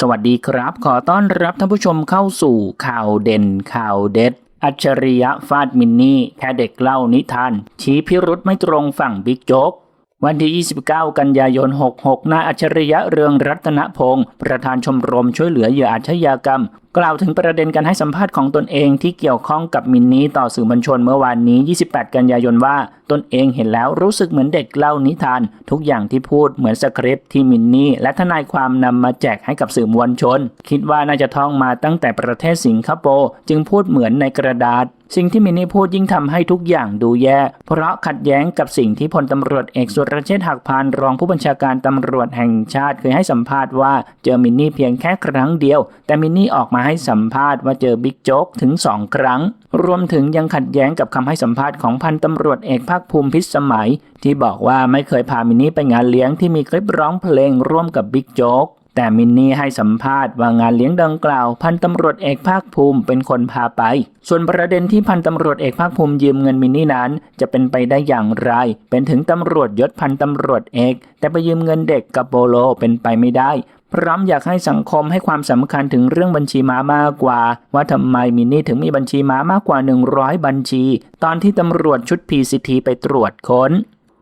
สวัสดีครับ ขอต้อนรับท่านผู้ชมเข้าสู่ข่าวเด่นข่าวเด็ด อัจฉริยะฟาดมินนี่แค่เด็กเล่านิทาน ชี้พิรุษไม่ตรงฝั่งบิ๊กโจ๊กวันที่ 29 กันยายน 66 นายอัจฉริยะเรืองรัตนพงศ์ประธานชมรมช่วยเหลือเหยื่ออาชญากรรม กล่าวถึงประเด็นการให้สัมภาษณ์ของตนเองที่เกี่ยวข้องกับมินนี่ต่อสื่อมวลชนเมื่อวานนี้ 28 กันยายนว่าตนเองเห็นแล้วรู้สึกเหมือนเด็กเล่านิทาน ทุกอย่างที่พูดเหมือนสคริปต์ที่มินนี่และทนายความนำมาแจกให้กับสื่อมวลชน คิดว่าน่าจะท่องมาตั้งแต่ประเทศสิงคโปร์จึงพูดเหมือนในกระดาษสิ่งที่มินนี่พูดยิ่งทำให้ทุกอย่างดูแย่ เพราะขัดแย้งกับสิ่งที่พลตำรวจเอกสุรเชษฐ์หักพานรองผู้บัญชาการตำรวจแห่งชาติเคยให้สัมภาษณ์ว่าเจอมินนี่เพียงแค่ครั้งเดียว แต่มินนี่ออกมาให้สัมภาษณ์ว่าเจอบิ๊กโจ๊กถึงสองครั้ง รวมถึงยังขัดแย้งกับคำให้สัมภาษณ์ของพันตำรวจเอกภาคภูมิพิสมัย ที่บอกว่าไม่เคยพามินนี่ไปงานเลี้ยงที่มีคลิปร้องเพลงร่วมกับบิ๊กโจ๊ก แต่มินนี่ให้สัมภาษณ์ว่างานเลี้ยงดังกล่าว พันตำรวจเอกภาคภูมิเป็นคนพาไป ส่วนประเด็นที่พันตำรวจเอกภาคภูมิยืมเงินมินนี่นั้น จะเป็นไปได้อย่างไร เป็นถึงตำรวจยศพันตำรวจเอก แต่ไปยืมเงินเด็กกับโปโลเป็นไปไม่ได้พร้อมอยากให้สังคมให้ความสำคัญถึงเรื่องบัญชีม้ามากกว่า ว่าทำไมมินนี่ถึงมีบัญชีม้ามากกว่า 100 บัญชี ตอนที่ตำรวจชุด PCT ไปตรวจค้น